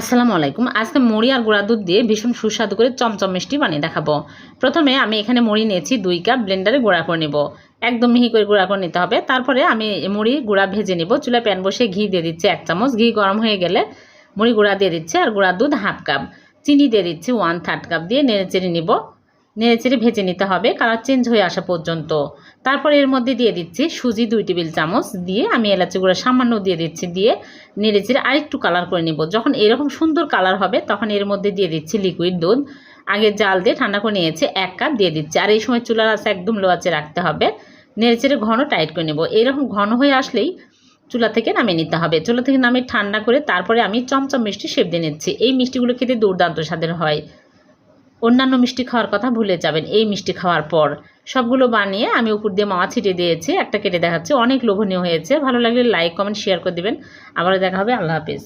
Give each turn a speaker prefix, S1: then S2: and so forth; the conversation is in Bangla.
S1: আসসালামু আলাইকুম। আজকে মুড়ি আর গুঁড়া দুধ দিয়ে ভীষণ সুস্বাদু করে চমচম মিষ্টি বানিয়ে দেখাবো। প্রথমে আমি এখানে মুড়ি নিয়েছি দুই কাপ ব্লেন্ডারে গুঁড়া করে নেব। একদম মিহি করে গুঁড়া করে নিতে হবে। তারপরে আমি মুড়ি গুঁড়া ভেজে নেব। চুলায় প্যান বসে ঘি দিয়ে দিচ্ছি এক চামচ। ঘি গরম হয়ে গেলে মুড়ি গুঁড়া দিয়ে দিচ্ছে আর গুঁড়া দুধ হাফ কাপ। চিনি দিয়ে দিচ্ছি ওয়ান থার্ড কাপ দিয়ে নেড়ে চেড়ে নিব। নেড়ে চেড়ে ভেজে নিতে হবে, কালার চেঞ্জ হয়ে আসা পর্যন্ত। তারপর এর মধ্যে দিয়ে দিচ্ছি সুজি দুই টেবিল চামচ দিয়ে, আমি এলাচি গুঁড়া সামান্য দিয়ে দিচ্ছি দিয়ে নেড়ে চেড়ে আরেকটু কালার করে নেব। যখন এরকম সুন্দর কালার হবে, তখন এর মধ্যে দিয়ে দিচ্ছি লিকুইড দুধ। আগে জাল দিয়ে ঠান্ডা করে নিয়েছে এক কাপ দিয়ে দিচ্ছি। আর এই সময় চুলার আছে একদম লো আঁচে রাখতে হবে। নেড়ে চেড়ে ঘন টাইট করে নেব। এরকম ঘন হয়ে আসলেই চুলা থেকে নামিয়ে নিতে হবে। চুলা থেকে নামিয়ে ঠান্ডা করে তারপরে আমি চমচম মিষ্টি সেপ দিয়ে নিচ্ছি। এই মিষ্টিগুলো খেতে দুর্দান্ত স্বাদের হয়। অন্যান্য মিষ্টি খাওয়ার কথা ভুলে যাবেন। এই মিষ্টি খাওয়ার পর সবগুলো বানিয়ে আমি উপর দিয়ে মাওয়া ছিটিয়ে দিয়েছি। একটা কেটে দেখাচ্ছি। অনেক লোভনীয় হয়েছে। ভালো লাগলে লাইক কমেন্ট শেয়ার করে দেবেন। আবারও দেখা হবে। আল্লাহ হাফিজ।